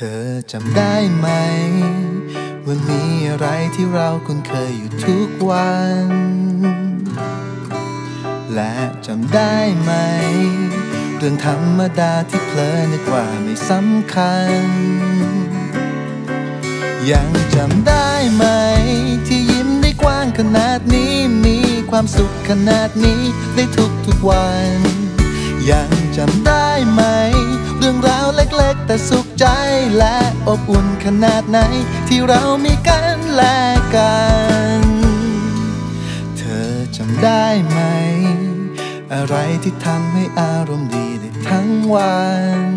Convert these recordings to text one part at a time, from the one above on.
เธอจำได้ไหม ว่ามีอะไรที่เราคุ้นเคยอยู่ทุกวัน และจำได้ไหม เรื่องธรรมดาที่เพลินนึกว่าไม่สำคัญ ยังจำได้ไหม ที่ยิ้มได้กว้างขนาดนี้มีความสุขขนาดนี้ได้ทุกทุกวัน ยังจำได้ไหม เรื่องราวเล็กๆ แต่สุข ใจและอบอุ่นขนาดไหน ที่เรามีกันและกัน เธอจำได้ไหม อะไรที่ทำให้อารมณ์ดีได้ทั้งวัน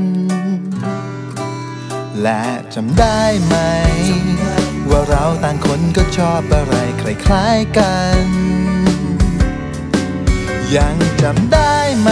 และจำได้ไหม ว่าเราต่างคนก็ชอบอะไรคล้ายๆกัน ยังจำได้ไหม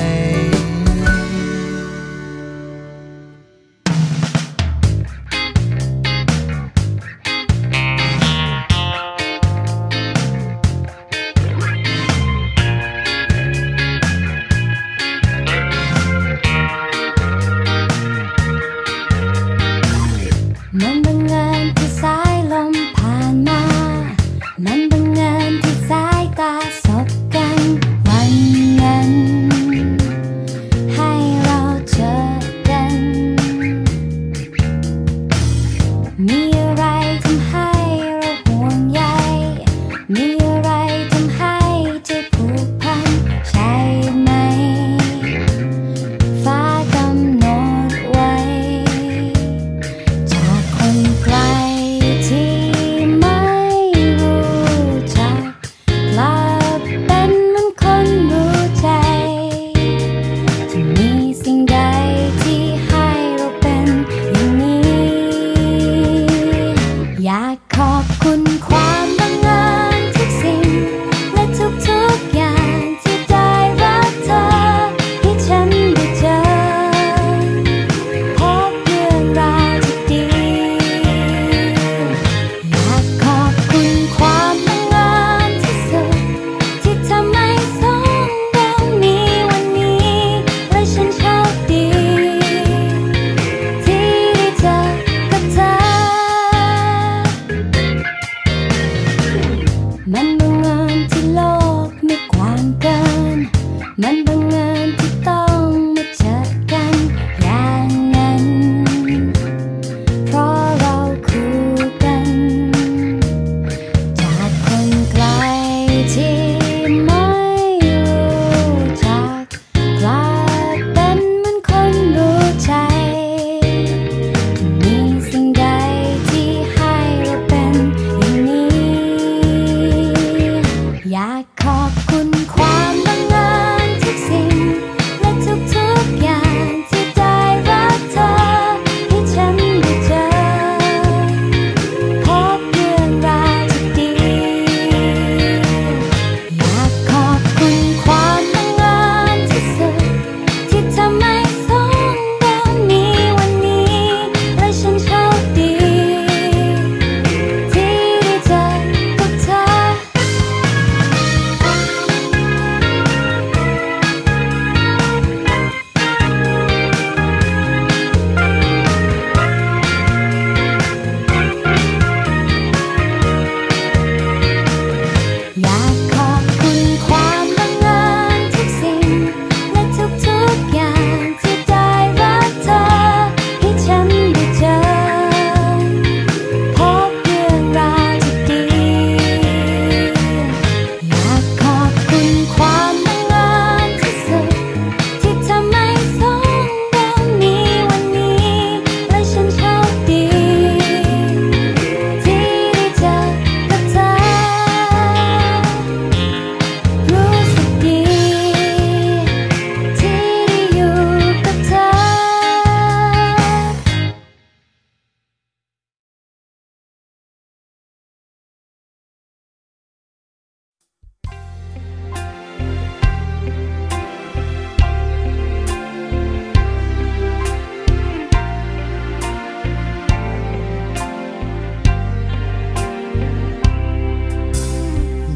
คุณความบังเอิญทุกสิ่ง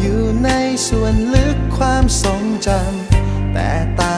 อยู่ในส่วนลึกความทรงจำแต่ต่าง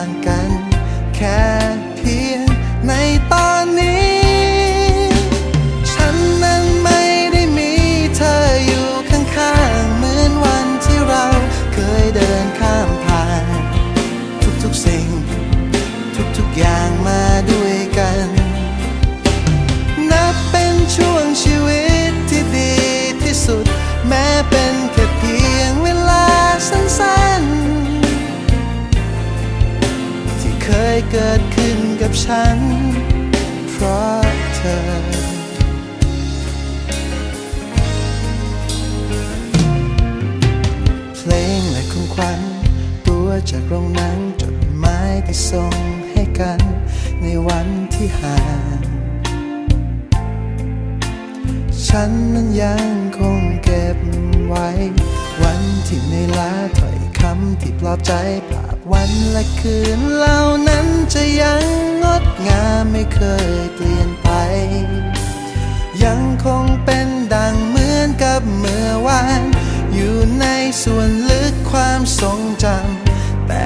ฉัน เพราะเธอ เพลงและของขวัญตัวจากโรงหนังจดหมายที่ส่งให้กัน ในวันที่ห่างฉันนั้นยังคงเก็บไว้ วันที่ในลาถอยคำที่ปลอบใจภาพวันและคืนเหล่านั้นจะยัง งามไม่เคยเปลี่ยนไป ยังคงเป็นดังเหมือนกับเมื่อวาน อยู่ในส่วนลึกความทรงจำแต่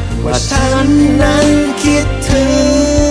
ว่าฉันนั้นคิดถึง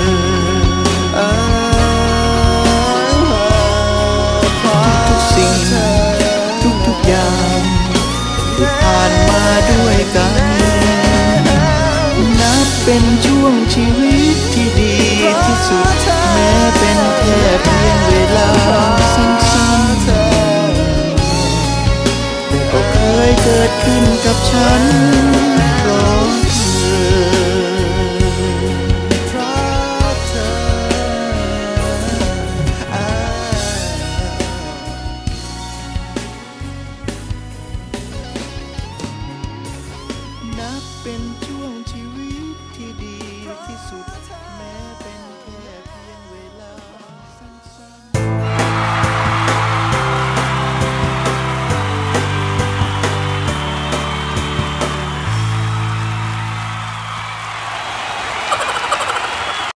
ขึ้นกับฉันเพราะเธอเป็น